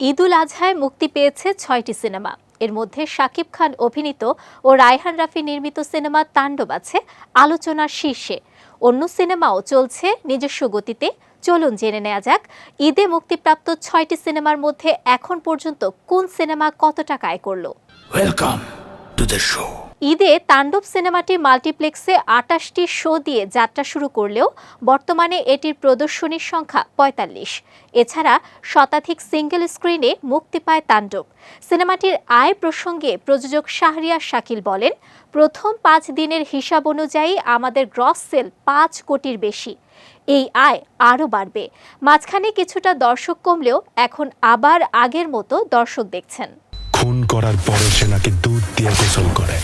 ঈদুল আজহায় মুক্তি পেয়েছে ছয়টি সিনেমা। এর মধ্যে শাকিব খান অভিনীত ও রায়হান রাফি নির্মিত সিনেমা তাণ্ডব আছে আলোচনার শীর্ষে। অন্য সিনেমাও চলছে নিজস্ব গতিতে। চলুন জেনে নেওয়া যাক, ঈদে মুক্তিপ্রাপ্ত ছয়টি সিনেমার মধ্যে এখন পর্যন্ত কোন সিনেমা কত টাকা আয় করল? Welcome to the show. ঈদে তাণ্ডব সিনেমাটি মাল্টিপ্লেক্সে আটাশটি শো দিয়ে যাত্রা শুরু করলেও বর্তমানে এটির প্রদর্শনীর সংখ্যা পঁয়তাল্লিশ। এছাড়া শতাধিক সিঙ্গেল স্ক্রিনে মুক্তি পায় তাণ্ডব। সিনেমাটির আয় প্রসঙ্গে প্রযোজক শাহরিয়ার শাকিল বলেন, প্রথম পাঁচ দিনের হিসাব অনুযায়ী আমাদের গ্রস সেল পাঁচ কোটির বেশি। এই আয় আরও বাড়বে। মাঝখানে কিছুটা দর্শক কমলেও এখন আবার আগের মতো দর্শক দেখছেন। খুন করার পরে সে নাকি দুধ দিয়ে গোসল করে।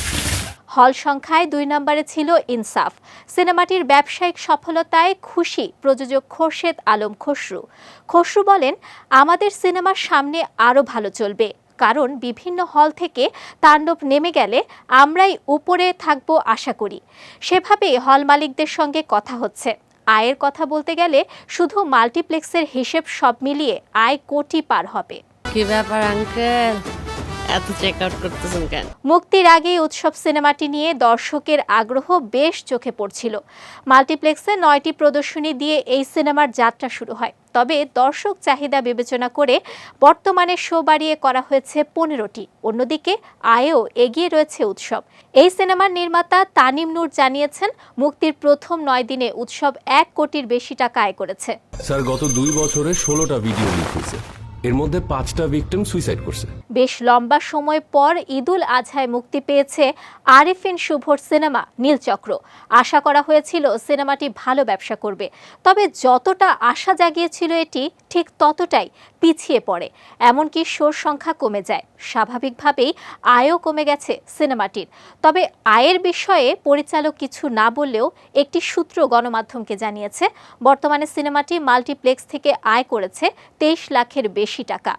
হল সংখ্যায় দুই নম্বরে ছিল ইনসাফ। সিনেমাটির ব্যবসায়িক সফলতায় খুশি প্রযোজক খোরশেদ আলম খসরু। খসরু বলেন, আমাদের সিনেমার সামনে আরও ভালো চলবে। কারণ বিভিন্ন হল থেকে তাণ্ডব নেমে গেলে আমরাই উপরে থাকব আশা করি। সেভাবে হল মালিকদের সঙ্গে কথা হচ্ছে। আয়ের কথা বলতে গেলে শুধু মাল্টিপ্লেক্সের হিসেব সব মিলিয়ে আয় কোটি পার হবে। কি ব্যাপার, আঙ্কেল? এত চেক আউট করতেছেন কেন? মুক্তির আগেই উৎসব সিনেমাটি নিয়ে দর্শকের আগ্রহ বেশ চোখে পড়ছিল। মাল্টিপ্লেক্সে নয়টি প্রদর্শনী দিয়ে এই সিনেমার যাত্রা শুরু হয়। তবে দর্শক চাহিদা বিবেচনা করে বর্তমানে শো বাড়িয়ে করা হয়েছে পনেরোটি। অন্যদিকে আয়েও এগিয়ে রয়েছে উৎসব। এই সিনেমার নির্মাতা তানিম নূর জানিয়েছেন মুক্তির প্রথম নয় দিনে উৎসব এক কোটির বেশি টাকা আয় করেছে। স্যার গত দুই বছরে ষোলোটা ভিডিও হয়েছে। এর মধ্যে পাঁচটা ভিকটিম সুইসাইড করছে। বেশ লম্বা সময় পর ঈদুল আজহায় মুক্তি পেয়েছে আরিফিন শুভর সিনেমা নীলচক্র। আশা করা হয়েছিল সিনেমাটি ভালো ব্যবসা করবে। তবে যতটা আশা জাগিয়েছিল এটি, ঠিক ততটাই পিছিয়ে পড়ে। এমনকি শোর সংখ্যা কমে যায়। স্বাভাবিকভাবেই আয়ও কমে গেছে সিনেমাটির। তবে আয়ের বিষয়ে পরিচালক কিছু না বললেও একটি সূত্র গণমাধ্যমকে জানিয়েছে, বর্তমানে সিনেমাটি মাল্টিপ্লেক্স থেকে আয় করেছে তেইশ লাখের বেশি টাকা।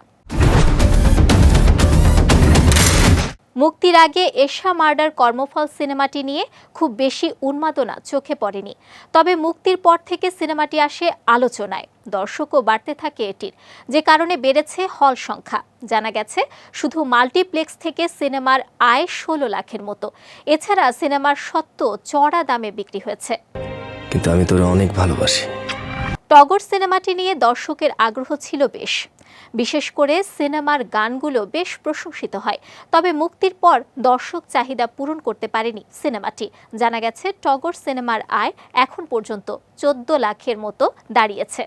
মুক্তির আগে এশা মার্ডার কর্মফল সিনেমাটি নিয়ে খুব বেশি উন্মাদনা চোখে পড়েনি। তবে মুক্তির পর থেকে সিনেমাটি আসে আলোচনায়। দর্শকও বাড়তে থাকে এটির। যে কারণে বেড়েছে হল সংখ্যা। জানা গেছে, শুধু মাল্টিপ্লেক্স থেকে সিনেমার আয় ষোলো লাখের মতো। এছাড়া সিনেমার সত্ত্ব চড়া দামে বিক্রি হয়েছে। কিন্তু আমি তোরে অনেক ভালোবাসি। টগর সিনেমাটি নিয়ে দর্শকের আগ্রহ ছিল বেশ। বিশেষ করে সিনেমার গানগুলো বেশ প্রশংসিত হয়। তবে মুক্তির পর দর্শক চাহিদা পূরণ করতে পারেনি সিনেমাটি। জানা গেছে, টগর সিনেমার আয় এখন পর্যন্ত চোদ্দ লাখের মতো দাঁড়িয়েছে।